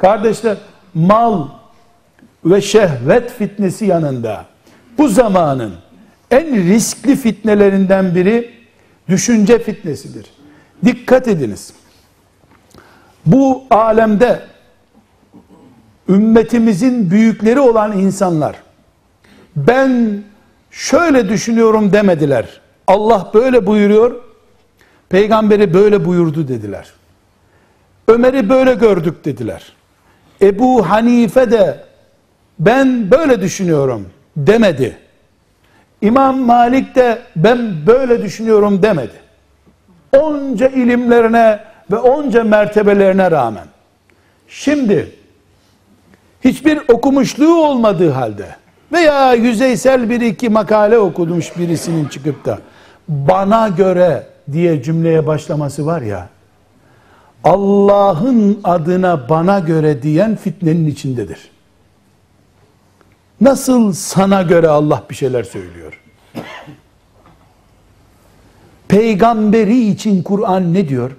Kardeşler mal ve şehvet fitnesi yanında bu zamanın en riskli fitnelerinden biri düşünce fitnesidir. Dikkat ediniz. Bu alemde ümmetimizin büyükleri olan insanlar ben şöyle düşünüyorum demediler. Allah böyle buyuruyor. Peygamberi böyle buyurdu dediler. Ömer'i böyle gördük dediler. Ebu Hanife de ben böyle düşünüyorum demedi. İmam Malik de ben böyle düşünüyorum demedi. Onca ilimlerine ve onca mertebelerine rağmen şimdi hiçbir okumuşluğu olmadığı halde veya yüzeysel bir iki makale okumuş birisinin çıkıp da bana göre diye cümleye başlaması var ya Allah'ın adına bana göre diyen fitnenin içindedir. Nasıl sana göre Allah bir şeyler söylüyor? Peygamberi için Kur'an ne diyor?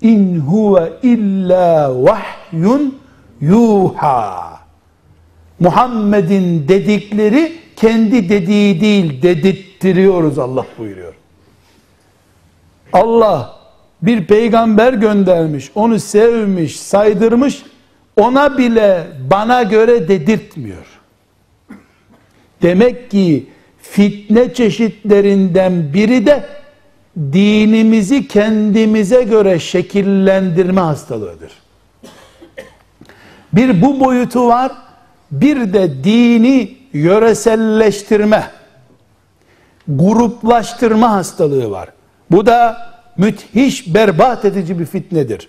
İn huve illa vahyun yuha. Muhammed'in dedikleri kendi dediği değil dedirttiriyoruz Allah buyuruyor. Allah bir peygamber göndermiş, onu sevmiş, saydırmış, ona bile bana göre dedirtmiyor. Demek ki fitne çeşitlerinden biri de dinimizi kendimize göre şekillendirme hastalığıdır. Bir bu boyutu var, bir de dini yöreselleştirme, gruplaştırma hastalığı var. Bu da müthiş berbat edici bir fitnedir.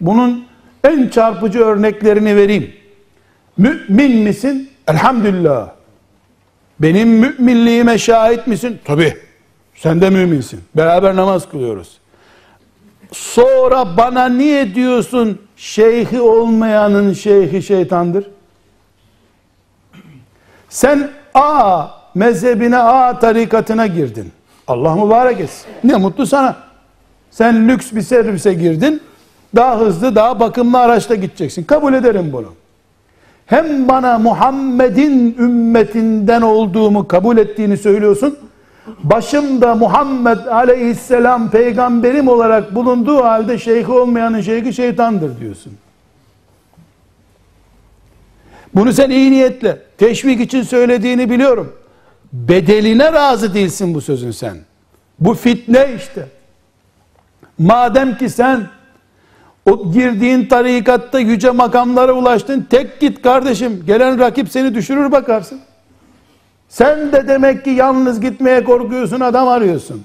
Bunun en çarpıcı örneklerini vereyim. Mümin misin? Elhamdülillah. Benim müminliğime şahit misin? Tabi. Sen de müminsin. Beraber namaz kılıyoruz. Sonra bana niye diyorsun şeyhi olmayanın şeyhi şeytandır? Sen A mezhebine A tarikatına girdin. Allah mübarek etsin. Ne mutlu sana. Sen lüks bir servise girdin. Daha hızlı, daha bakımlı araçta gideceksin. Kabul ederim bunu. Hem bana Muhammed'in ümmetinden olduğumu kabul ettiğini söylüyorsun. Başımda Muhammed aleyhisselam peygamberim olarak bulunduğu halde şeyhi olmayanın şeyhi şeytandır diyorsun. Bunu sen iyi niyetle, teşvik için söylediğini biliyorum. Bedeline razı değilsin bu sözün sen. Bu fitne işte. Madem ki sen o girdiğin tarikatta yüce makamlara ulaştın, tek git kardeşim. Gelen rakip seni düşürür bakarsın. Sen de demek ki yalnız gitmeye korkuyorsun, adam arıyorsun.